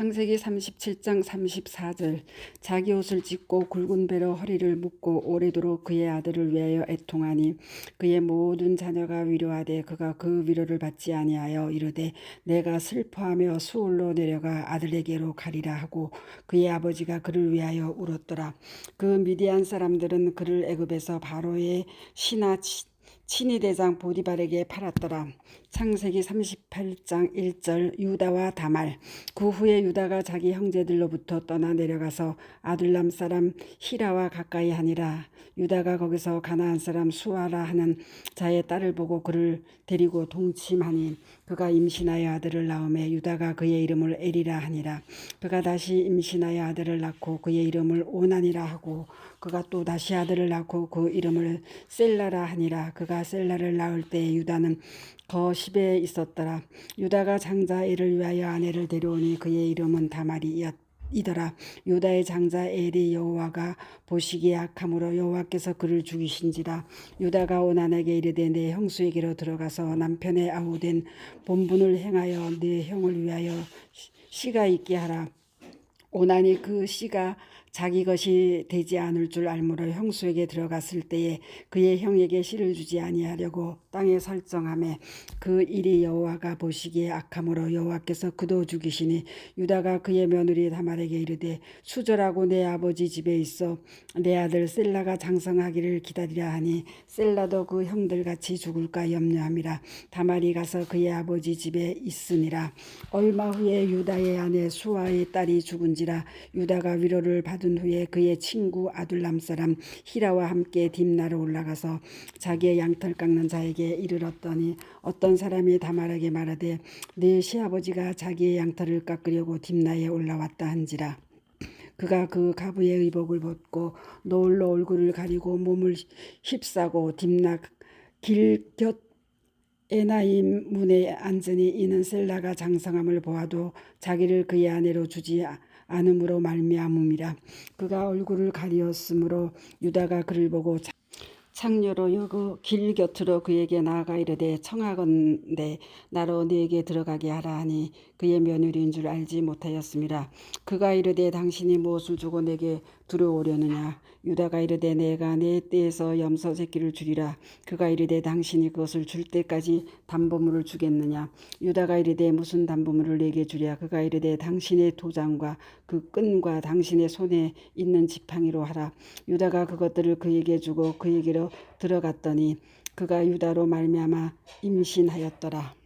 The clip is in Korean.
창세기 37장 34절 자기 옷을 찢고 굵은 배로 허리를 묶고 오래도록 그의 아들을 위하여 애통하니 그의 모든 자녀가 위로하되 그가 그 위로를 받지 아니하여 이르되 내가 슬퍼하며 수월로 내려가 아들에게로 가리라 하고 그의 아버지가 그를 위하여 울었더라. 그 미디안 사람들은 그를 애굽에서 바로의 신하 친위 대장 보디발에게 팔았더라. 창세기 38장 1절 유다와 다말. 그 후에 유다가 자기 형제들로부터 떠나 내려가서 아둘람 사람 히라와 가까이 하니라. 유다가 거기서 가나안 사람 수아라 하는 자의 딸을 보고 그를 데리고 동침하니 그가 임신하여 아들을 낳음에 유다가 그의 이름을 에리라 하니라. 그가 다시 임신하여 아들을 낳고 그의 이름을 오난이라 하고 그가 또 다시 아들을 낳고 그 이름을 셀라라 하니라 그가 셀라를 낳을 때 유다는 거십에 있었더라. 유다가 장자 엘을 위하여 아내를 데려오니 그의 이름은 다말이었 이더라. 유다의 장자 엘이 여호와가 보시기에 악함으로 여호와께서 그를 죽이신지라. 유다가 오난에게 이르되 내 형수에게로 들어가서 남편의 아우된 본분을 행하여 내 형을 위하여 씨가 있게 하라. 오난이 그 씨가 자기 것이 되지 않을 줄 알므로 형수에게 들어갔을 때에 그의 형에게 씨를 주지 아니하려고 땅에 설정함에 그 일이 여호와가 보시기에 악함으로 여호와께서 그도 죽이시니 유다가 그의 며느리 다말에게 이르되 수절하고 내 아버지 집에 있어. 내 아들 셀라가 장성하기를 기다리라 하니 셀라도 그 형들 같이 죽을까 염려함이라. 다말이 가서 그의 아버지 집에 있으니라. 얼마 후에 유다의 아내 수아의 딸이 죽은지라 유다가 위로를 받 받은 후에 그의 친구 아둘람 사람 히라와 함께 딥나로 올라가서 자기의 양털 깎는 자에게 이르렀더니 어떤 사람이 다말에게 말하되 내 시아버지가 자기의 양털을 깎으려고 딥나에 올라왔다 한지라. 그가 그 가부의 의복을 벗고 노을로 얼굴을 가리고 몸을 휩싸고 딥나 길 곁 에나임 문에 앉으니 이는 셀라가 장성함을 보아도 자기를 그의 아내로 주지 않음으로 말미암음이라. 그가 얼굴을 가리었으므로 유다가 그를 보고 창녀로 여고 길 곁으로 그에게 나아가 이르되 청하건대 나로 네게 들어가게 하라 하니 그의 며느리인 줄 알지 못하였습니다. 그가 이르되 당신이 무엇을 주고 내게 들어오려느냐? 유다가 이르되 내가 내 떼에서 염소 새끼를 주리라. 그가 이르되 당신이 그것을 줄 때까지 담보물을 주겠느냐? 유다가 이르되 무슨 담보물을 내게 주랴? 그가 이르되 당신의 도장과 그 끈과 당신의 손에 있는 지팡이로 하라. 유다가 그것들을 그에게 주고 그에게로 들어갔더니 그가 유다로 말미암아 임신하였더라